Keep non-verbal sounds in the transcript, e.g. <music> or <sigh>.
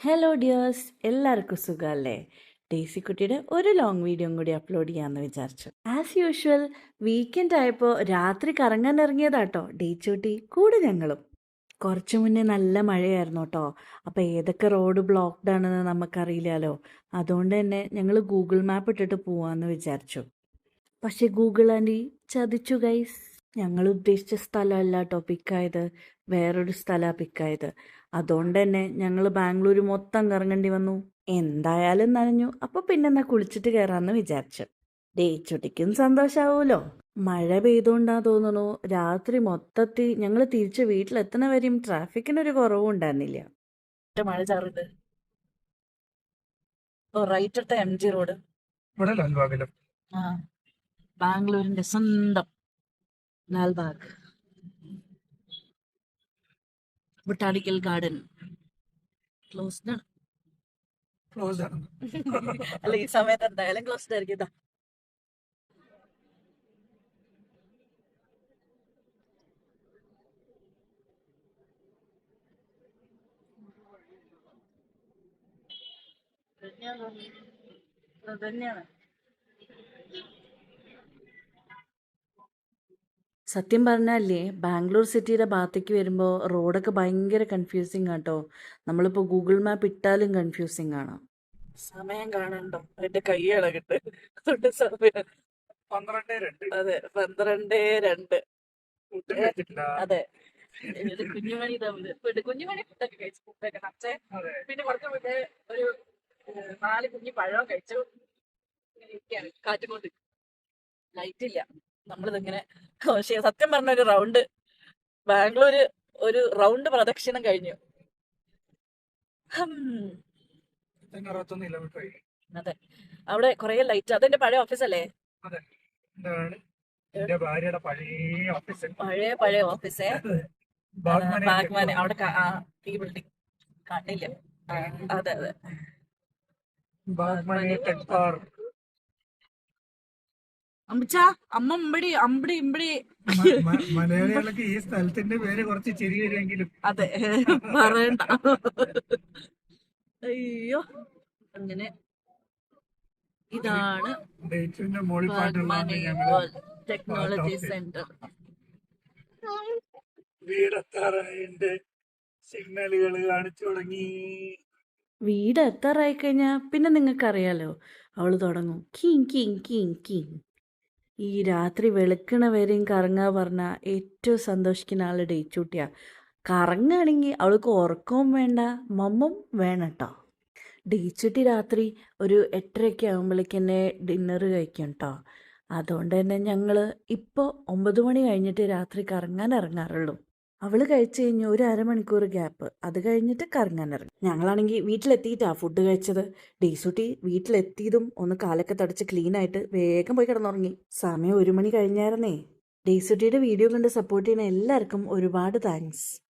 Hello dears എല്ലാവർക്കും സുഖമല്ലേ? ഡേസിക്കുട്ടിയുടെ ഒരു ലോങ് വീഡിയോ കൂടി അപ്ലോഡ് ചെയ്യാമെന്ന് വിചാരിച്ചു. ആസ് യൂഷ്വൽ വീക്കെൻഡ് ആയപ്പോൾ രാത്രി കറങ്ങാൻ ഇറങ്ങിയതാട്ടോ ഡേച്ചൂട്ടി കൂടെ ഞങ്ങളും. കുറച്ച് മുന്നേ നല്ല മഴയായിരുന്നു കേട്ടോ അപ്പോൾ ഏതൊക്കെ റോഡ് ബ്ലോക്ക്ഡ് ആണെന്ന് നമുക്കറിയില്ലല്ലോ. അതുകൊണ്ട് തന്നെ ഞങ്ങൾ ഗൂഗിൾ മാപ്പ് ഇട്ടിട്ട് പോവാമെന്ന് വിചാരിച്ചു. പക്ഷേ ഗൂഗിൾ ആന്റി ചതിച്ചു ഗൈസ് ഞങ്ങൾ ഉദ്ദേശിച്ച സ്ഥലമല്ല കേട്ടോ പിക്കായത് വേറൊരു സ്ഥലമാണ് പിക്കായത് അതുകൊണ്ട് തന്നെ ഞങ്ങൾ ബാംഗ്ലൂർ മൊത്തം കറങ്ങേണ്ടി വന്നു. എന്തായാലും നനഞ്ഞു. അപ്പോൾ പിന്നെന്നാ കുളിച്ചിട്ട് കയറാമെന്ന് വിചാരിച്ചു. ഡേച്ചൊട്ടിക്കും സന്തോഷാവൂലോ? മഴ പെയ്തുകൊണ്ടാ തോന്നുന്നു. രാത്രി മൊത്തത്തിൽ ഞങ്ങൾ തിരിച്ച് വീട്ടിലെത്തണ വരെയും ട്രാഫിക്കിനൊരു കുറവും ഉണ്ടായിരുന്നില്ല. മഴ ചാറുണ്ട് റൈറ്റ് എം ജി റോഡ് ബാംഗ്ലൂരിന്റെ സ്വന്തം ലാൽബാഗ് ബൊട്ടാണിക്കൽ ഗാർഡൻ. ക്ലോസ്ഡ് ആണ്. ക്ലോസ് ആണ്. <laughs> അല്ല ഈ സമയത്ത് എന്തായാലും ക്ലോസ്ഡ് ആയിരിക്കും. ഇതാ. തന്നെയാണ് സത്യം പറഞ്ഞാലേ ബാംഗ്ലൂർ സിറ്റിയുടെ ഭാഗത്തേക്ക് വരുമ്പോൾ റോഡൊക്കെ ഭയങ്കര കൺഫ്യൂസിങ് ആട്ടോ. നമ്മളിപ്പോൾ ഗൂഗിൾ മാപ്പ് ഇട്ടാലും കൺഫ്യൂസിങ് ആണ്. സമയം കാണണ്ടോ? എന്റെ കൈ ഇളകിട്ട്. അതുകൊണ്ട് സമയം. പന്ത്രണ്ട് രണ്ട്. അതെ പന്ത്രണ്ട് രണ്ട്. അതെ. കുഞ്ഞുമണി തമ്മിൽ ഫുഡ് കുഞ്ഞുമണി ഫുഡൊക്കെ കഴിച്ചു. ഫുഡൊക്കെ അതെ. പിന്നെ കുറച്ച് മുന്നേ ഒരു നാല് കുഞ്ഞു പഴം കഴിച്ചു. ഇങ്ങനെ ഇരിക്കുകയാണ് കാറ്റും കൊണ്ട്. ലൈറ്റ് ഇല്ല. നമ്മളിതിങ്ങനെ <laughs> പക്ഷേ സത്യം പറഞ്ഞ ഒരു റൗണ്ട് ബാംഗ്ലൂര് ഒരു റൗണ്ട് പ്രദക്ഷിണം കഴിഞ്ഞു. അതെ. അവിടെ കൊറേ ലൈറ്റ് അതെന്റെ പഴയ ഓഫീസല്ലേ പഴയ പഴയ ഓഫീസേ ബാഗ്മാനെ അവിടെ ഈ ബിൽഡിംഗ് കാണില്ല? അതെ അതെ. അമ്മച്ച അമ്മ ഇമ്പടി അമ്പടി ഇമ്പടി. മലയാളികൾക്ക് ഈ സ്ഥലത്തിന്റെ പേര് കുറച്ച് ചെരി വരുമെങ്കിലും. അതെ പറയണ്ട. അയ്യോ അങ്ങനെ ഇതാണ് ടെക്നോളജി. സെന്റർ. വീടെത്താറായതിന്റെ സിഗ്നലുകൾ കാണിച്ചു തുടങ്ങി. വീട് എത്താറായി കഴിഞ്ഞാൽ പിന്നെ നിങ്ങൾക്കറിയാലോ. അവൾ തുടങ്ങും. King king king king. ഈ രാത്രി വെളുക്കണ വരെയും കറങ്ങുക പറഞ്ഞാൽ ഏറ്റവും സന്തോഷിക്കുന്ന ആൾ ഡേച്ചൂട്ടിയാണ് കറങ്ങുകയാണെങ്കിൽ അവൾക്ക് ഉറക്കവും വേണ്ട മമ്മും വേണം കേട്ടോ ഡേച്ചൂട്ടി രാത്രി ഒരു എട്ടരയൊക്കെ ആകുമ്പോഴേക്ക് തന്നെ ഡിന്നർ കഴിക്കും കേട്ടോ അതുകൊണ്ട് തന്നെ ഞങ്ങൾ ഇപ്പോൾ ഒമ്പത് മണി കഴിഞ്ഞിട്ട് രാത്രി കറങ്ങാൻ ഇറങ്ങാറുള്ളൂ. അവൾ കഴിച്ചു കഴിഞ്ഞ് ഒരു അരമണിക്കൂർ ഗ്യാപ്പ്. അത് കഴിഞ്ഞിട്ട് കറങ്ങാൻ ഇറങ്ങി. ഞങ്ങളാണെങ്കിൽ വീട്ടിലെത്തിയിട്ടാ ഫുഡ് കഴിച്ചത്. ഡീസുട്ടി വീട്ടിലെത്തിയതും ഒന്ന് കാലൊക്കെ തടച്ച് ക്ലീൻ ആയിട്ട് വേഗം പോയി കിടന്നുറങ്ങി. സമയം ഒരു മണി കഴിഞ്ഞായിരുന്നേ. ഡേസുട്ടിയുടെ വീഡിയോ കണ്ട് സപ്പോർട്ട് ചെയ്യുന്ന എല്ലാവർക്കും ഒരുപാട് താങ്ക്സ്